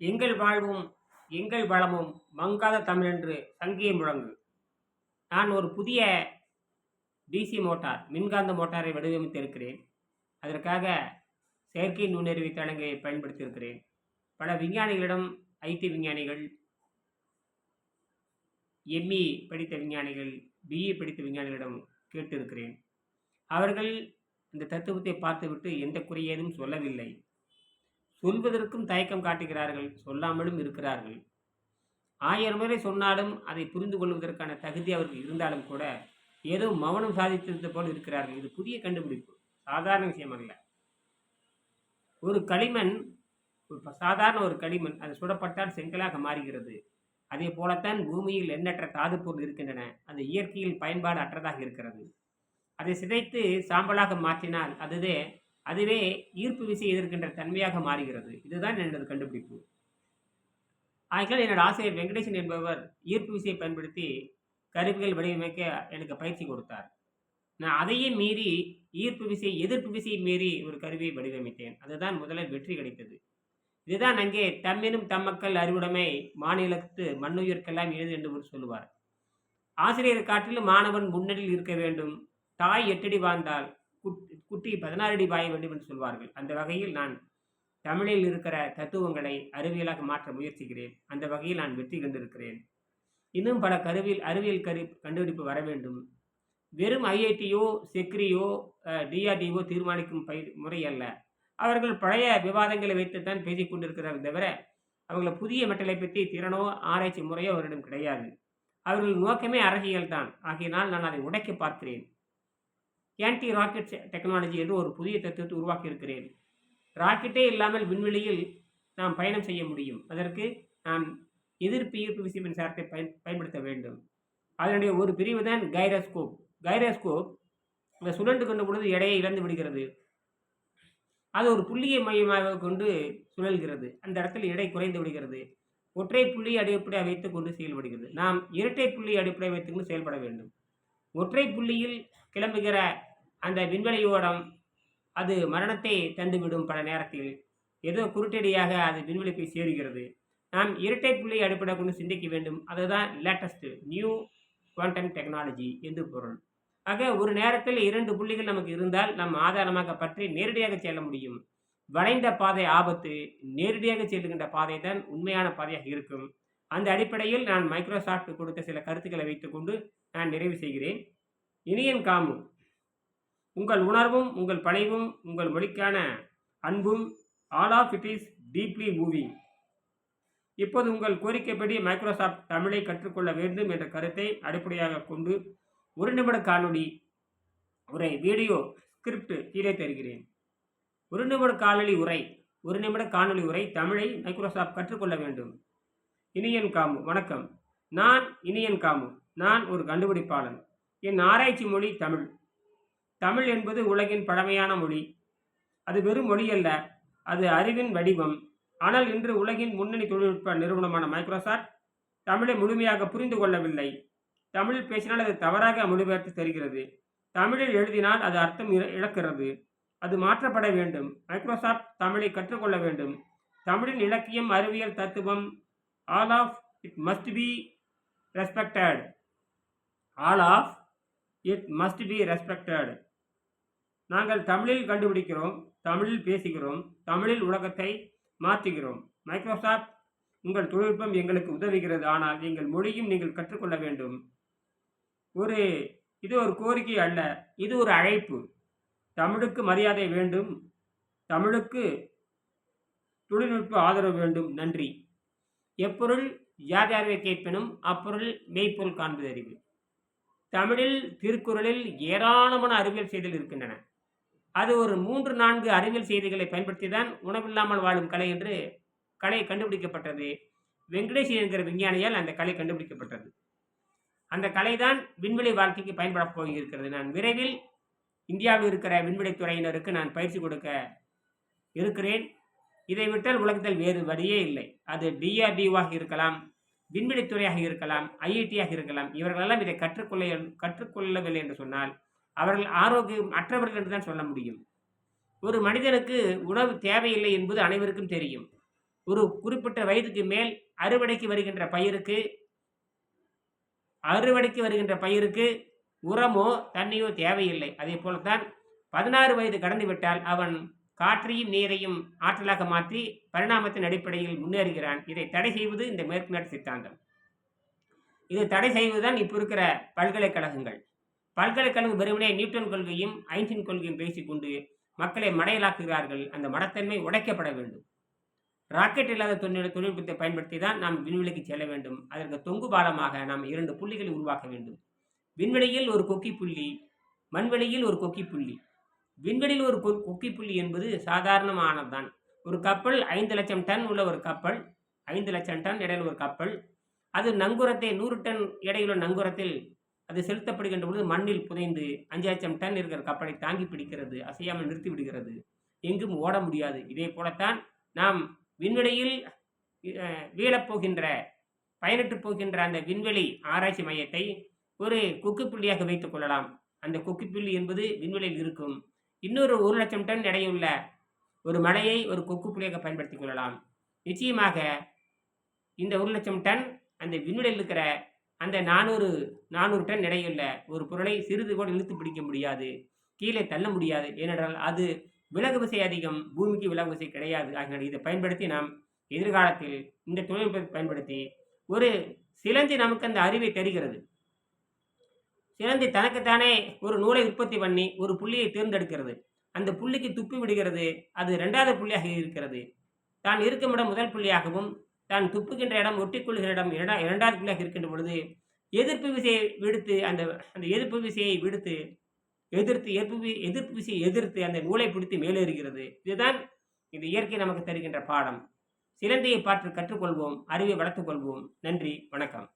எங்கள் வாழ்வும் எங்கள் வளமும் மங்காத தமிழென்று சங்கியம் முழங்கு. நான் ஒரு புதிய டிசி மோட்டார் மின்காந்த மோட்டாரை வடிவமைத்திருக்கிறேன். அதற்காக செயற்கை நுண்ணறிவு தளங்களை பயன்படுத்தியிருக்கிறேன். பல விஞ்ஞானிகளிடம் ஐடி விஞ்ஞானிகள் எம்இ படித்த விஞ்ஞானிகள் பிஇ படித்த விஞ்ஞானிகளிடம் கேட்டிருக்கிறேன். அவர்கள் இந்த தத்துவத்தை பார்த்துவிட்டு எந்த குறையேதும் சொல்லவில்லை. சொல்வதற்கும் தயக்கம் காட்டுகிறார்கள் சொல்லாமலும் இருக்கிறார்கள். ஆயிரம் முறை சொன்னாலும் அதை புரிந்து கொள்வதற்கான தகுதி அவர்கள் இருந்தாலும் கூட ஏதோ மௌனம் சாதித்திருந்த போல் இருக்கிறார்கள். இது புதிய கண்டுபிடிப்பு. சாதாரண விஷயம் அல்ல. ஒரு களிமண் ஒரு ப- சாதாரண ஒரு களிமண் அது சுடப்பட்டால் செங்கலாக மாறுகிறது. அதே போலத்தான் பூமியில் எண்ணற்ற தாது பொருள் இருக்கின்றன. அது இயற்கையில் பயன்பாடு அற்றதாக இருக்கிறது. அதை சிதைத்து சாம்பலாக மாற்றினால் அதுவே அதுவே ஈர்ப்பு விசை எதிர்க்கின்ற தன்மையாக மாறுகிறது. இதுதான் எனது கண்டுபிடிப்பு. ஆகினால் என்னோட ஆசிரியர் வெங்கடேசன் என்பவர் ஈர்ப்பு விசையை பயன்படுத்தி கருவிகள் வடிவமைக்க எனக்கு பயிற்சி கொடுத்தார். நான் அதையே மீறி ஈர்ப்பு விசை எதிர்ப்பு விசையை மீறி ஒரு கருவியை வடிவமைத்தேன். அதுதான் முதலில் வெற்றி கிடைத்தது. இதுதான் அங்கே தம்மெனும் தம்மக்கள் அறிவுடைமை மாநிலத்து மண்ணுயிர்க்கெல்லாம் எழுது என்று சொல்லுவார். ஆசிரியர் காட்டிலும் மாணவன் முன்னணியில் இருக்க வேண்டும். தாய் எட்டடி வாழ்ந்தால் குட்டி பதினாறு அடி பாய வேண்டும் என்று சொல்வார்கள். அந்த வகையில் நான் தமிழில் இருக்கிற தத்துவங்களை அறிவியலாக மாற்ற முயற்சிக்கிறேன். அந்த வகையில் நான் வெற்றி கண்டிருக்கிறேன். இன்னும் பல கருவியில் அறிவியல் கரு கண்டுபிடிப்பு வர வேண்டும். வெறும் ஐஐடியோ செக்ரியோ டிஆர்டிஓ தீர்மானிக்கும் பயிர் முறை அல்ல. அவர்கள் பழைய விவாதங்களை வைத்துத்தான் பேசிக் கொண்டிருக்கிறார்கள் தவிர அவங்கள புதிய மெட்டலை பற்றி திறனோ ஆராய்ச்சி முறையோ அவரிடம் கிடையாது. அவர்கள் நோக்கமே அரசியல் தான் ஆகையினால் நான் அதை உடைக்க பார்க்கிறேன். ஆன்டி ராக்கெட் டெக்னாலஜி என்று ஒரு புதிய தத்துவத்தை உருவாக்கி இருக்கிறேன் ராக்கெட்டே இல்லாமல் விண்வெளியில் நாம் பயணம் செய்ய முடியும். அதற்கு நாம் எதிர்ப்பு ஈர்ப்பு விசை மின்சாரத்தை பயன் பயன்படுத்த வேண்டும். அதனுடைய ஒரு பிரிவு தான் கைரோஸ்கோப் கைரோஸ்கோப் இந்த சுழண்டு கொண்ட பொழுது எடையை இழந்து விடுகிறது. அது ஒரு புள்ளியை மையமாக கொண்டு சுழல்கிறது. அந்த இடத்தில் எடை குறைந்து விடுகிறது. ஒற்றை புள்ளி அடிப்படையாக வைத்து கொண்டு செயல்படுகிறது. நாம் இரட்டை புள்ளி அடிப்படையை வைத்துக்கொண்டு செயல்பட வேண்டும். ஒற்றை புள்ளியில் கிளம்புகிற அந்த விண்வெளி ஓடம் அது மரணத்தை தந்துவிடும் பல நேரத்தில். ஏதோ குருட்டடியாக அது விண்வெளிக்கு சேருகிறது. நாம் இரட்டை புள்ளி அடிப்படை கொண்டு சிந்திக்க வேண்டும். அதுதான் லேட்டஸ்ட் நியூ குவாண்டம் டெக்னாலஜி என்று பொருள். ஆக ஒரு நேரத்தில் இரண்டு புள்ளிகள் நமக்கு இருந்தால் நாம் ஆதாரமாக பற்றி நேரடியாக செல்ல முடியும். வளைந்த பாதை ஆபத்து நேரடியாக செல்லுகின்ற பாதை தான் உண்மையான பாதையாக இருக்கும். அந்த அடிப்படையில் நான் மைக்ரோசாஃப்ட் கொடுத்த சில கருத்துக்களை வைத்துக்கொண்டு நான் நிறைவு செய்கிறேன். இனியன் காமு உங்கள் உணர்வும் உங்கள் பணிவும் உங்கள் மொழிக்கான அன்பும் all of it is deeply moving இப்போது உங்கள் கோரிக்கைப்படி மைக்ரோசாஃப்ட் தமிழை கற்றுக்கொள்ள வேண்டும் என்ற கருத்தை அடிப்படையாக கொண்டு ஒரு நிமிட காணொளி உரை வீடியோ ஸ்கிரிப்ட் கீழே தருகிறேன். ஒரு நிமிட காணொளி உரை ஒரு நிமிட காணொளி உரை தமிழை மைக்ரோசாஃப்ட் கற்றுக்கொள்ள வேண்டும். இனியன் காமு வணக்கம். நான் இனியன் காமு. நான் ஒரு கண்டுபிடிப்பாளன். என் ஆராய்ச்சி மொழி தமிழ். தமிழ் என்பது உலகின் பழமையான மொழி. அது வெறும் மொழி அல்ல அது அறிவின் வடிவம். ஆனால் இன்று உலகின் முன்னணி தொழில்நுட்ப நிறுவனமான மைக்ரோசாஃப்ட் தமிழை முழுமையாக புரிந்து கொள்ளவில்லை. தமிழ் பேசினால் அது தவறாக மொழிபெயர்த்து தருகிறது. தமிழில் எழுதினால் அது அர்த்தம் இழக்கிறது. அது மாற்றப்பட வேண்டும். மைக்ரோசாஃப்ட் தமிழை கற்றுக்கொள்ள வேண்டும். தமிழின் இலக்கியம் அறிவியல் தத்துவம் all of it must be respected. All of it must be respected. நாங்கள் தமிழில் கண்டுபிடிக்கிறோம் தமிழில் பேசுகிறோம் தமிழில் உலகத்தை மாற்றுகிறோம். மைக்ரோசாஃப்ட் உங்கள் தொழில்நுட்பம் எங்களுக்கு உதவுகிறது ஆனால் எங்கள் மொழியும் நீங்கள் கற்றுக்கொள்ள வேண்டும். ஒரு இது ஒரு கோரிக்கை அல்ல இது ஒரு அழைப்பு. தமிழுக்கு மரியாதை வேண்டும் தமிழுக்கு தொழில்நுட்ப ஆதரவு வேண்டும் நன்றி. எப்பொருள் யார் யாரை கேட்பினும் அப்பொருள் மெய்ப்பொருள் காண்பது அறிவு. தமிழில் திருக்குறளில் ஏராளமான அறிவியல் செய்திகள் இருக்கின்றன. அது ஒரு மூன்று நான்கு அறிவியல் செய்திகளை பயன்படுத்தி தான் உணவில்லாமல் வாழும் கலை என்று கலை கண்டுபிடிக்கப்பட்டது. வெங்கடேஷ் என்கிற விஞ்ஞானியால் அந்த கலை கண்டுபிடிக்கப்பட்டது. அந்த கலை தான் விண்வெளி வாழ்க்கைக்கு பயன்படப் போகிறது நான் விரைவில் இந்தியாவில் இருக்கிற விண்வெளி துறையினருக்கு நான் பயிற்சி கொடுக்க இருக்கிறேன். இதை விட்டால் உலகத்தில் வேறு வழியே இல்லை. அது டிஆர்டிஓவாக இருக்கலாம் விண்வெளித்துறையாக இருக்கலாம் ஐஐடியாக இருக்கலாம். இவர்களெல்லாம் இதை கற்றுக்கொள்ள கற்றுக்கொள்ளவில்லை என்று சொன்னால் அவர்கள் ஆரோக்கியம் அற்றவர்கள் என்று தான் சொல்ல முடியும். ஒரு மனிதனுக்கு உணவு தேவையில்லை என்பது அனைவருக்கும் தெரியும். ஒரு குறிப்பிட்ட வயதுக்கு மேல் அறுவடைக்கு வருகின்ற பயிருக்கு அறுவடைக்கு வருகின்ற பயிருக்கு உரமோ தண்ணியோ தேவையில்லை. அதே போலத்தான் பதினாறு வயது கடந்து விட்டால் அவன் காற்றையும் நீரையும் ஆற்றலாக மாற்றி பரிணாமத்தின் அடிப்படையில் முன்னேறுகிறான். இதை தடை செய்வது இந்த மேற்கு நாட்டு சித்தாந்தம். இதை தடை செய்வதுதான் இப்போ இருக்கிற பல்கலைக்கழகங்கள். பல்கலைக்கழக வெறுமனே நியூட்டன் கொள்கையும் ஐன்ஸ்டீன் கொள்கையும் பேசிக்கொண்டு மக்களை மடையலாக்குகிறார்கள். அந்த மடத்தன்மை உடைக்கப்பட வேண்டும். ராக்கெட் இல்லாத தொழில் தொழில்நுட்பத்தை பயன்படுத்தி தான் நாம் விண்வெளிக்கு செல்ல வேண்டும். அதற்கு தொங்கு பாலமாக நாம் இரண்டு புள்ளிகளை உருவாக்க வேண்டும். விண்வெளியில் ஒரு கொக்கி புள்ளி மண்வெளியில் ஒரு கொக்கி புள்ளி. விண்வெளியில் ஒரு கொ- கொக்கி புள்ளி என்பது சாதாரணமானதுதான். ஒரு கப்பல் ஐந்து லட்சம் டன் உள்ள ஒரு கப்பல் ஐந்து லட்சம் டன் இடையில் ஒரு கப்பல். அது நங்கூரத்தை நூறு டன் எடையுள்ள நங்கூரத்தில் அது செலுத்தப்படுகின்ற பொழுது மண்ணில் புதைந்து அஞ்சு லட்சம் டன் இருக்கிற கப்பலை தாங்கி பிடிக்கிறது அசையாமல் நிறுத்தி விடுகிறது. எங்கும் ஓட முடியாது. இதே போலத்தான் நாம் விண்வெளியில் வீழப்போகின்ற பயணிட்டு போகின்ற அந்த விண்வெளி ஆராய்ச்சி மையத்தை ஒரு கொக்கு புள்ளியாக வைத்துக் கொள்ளலாம். அந்த கொக்கு புள்ளி என்பது விண்வெளியில் இருக்கும். இன்னொரு ஒரு லட்சம் டன் எடையுள்ள ஒரு மலையை ஒரு கொக்கு புள்ளியாக பயன்படுத்திக் கொள்ளலாம். நிச்சயமாக இந்த ஒரு லட்சம் டன் அந்த விண்வெளியில் இருக்கிற அந்த நானூறு நானூறு டன் எடையுள்ள ஒரு பொருளை சிறிது கூட இழுத்து பிடிக்க முடியாது. கீழே தள்ள முடியாது. ஏனென்றால் அது விலகு விசை அதிகம். பூமிக்கு விலகு விசை கிடையாது. ஆகிய இதை பயன்படுத்தி நாம் எதிர்காலத்தில் இந்த தொழில்நுட்பத்தை பயன்படுத்தி ஒரு சிலந்தி நமக்கு அந்த அறிவை தருகிறது. சிலந்தி தனக்குத்தானே ஒரு நூலை உற்பத்தி பண்ணி ஒரு புள்ளியை தேர்ந்தெடுக்கிறது. அந்த புள்ளிக்கு துப்பி விடுகிறது. அது இரண்டாவது புள்ளியாக இருக்கிறது. தான் இருக்கும் முதல் புள்ளியாகவும் தான் துப்புகின்ற இடம் ஒட்டிக்கொள்கிற இடம் இரண்டா இரண்டாவது புள்ளியாக இருக்கின்ற பொழுது எதிர்ப்பு விசையை விடுத்து அந்த அந்த எதிர்ப்பு விசையை விடுத்து எதிர்த்து எதிர்ப்பு எதிர்ப்பு விசையை எதிர்த்து அந்த நூலை பிடித்து மேலேறுகிறது. இதுதான் இந்த இயற்கை நமக்கு தருகின்ற பாடம். சிலந்தையை பார்த்து கற்றுக்கொள்வோம் அறிவை வளர்த்துக் கொள்வோம். நன்றி வணக்கம்.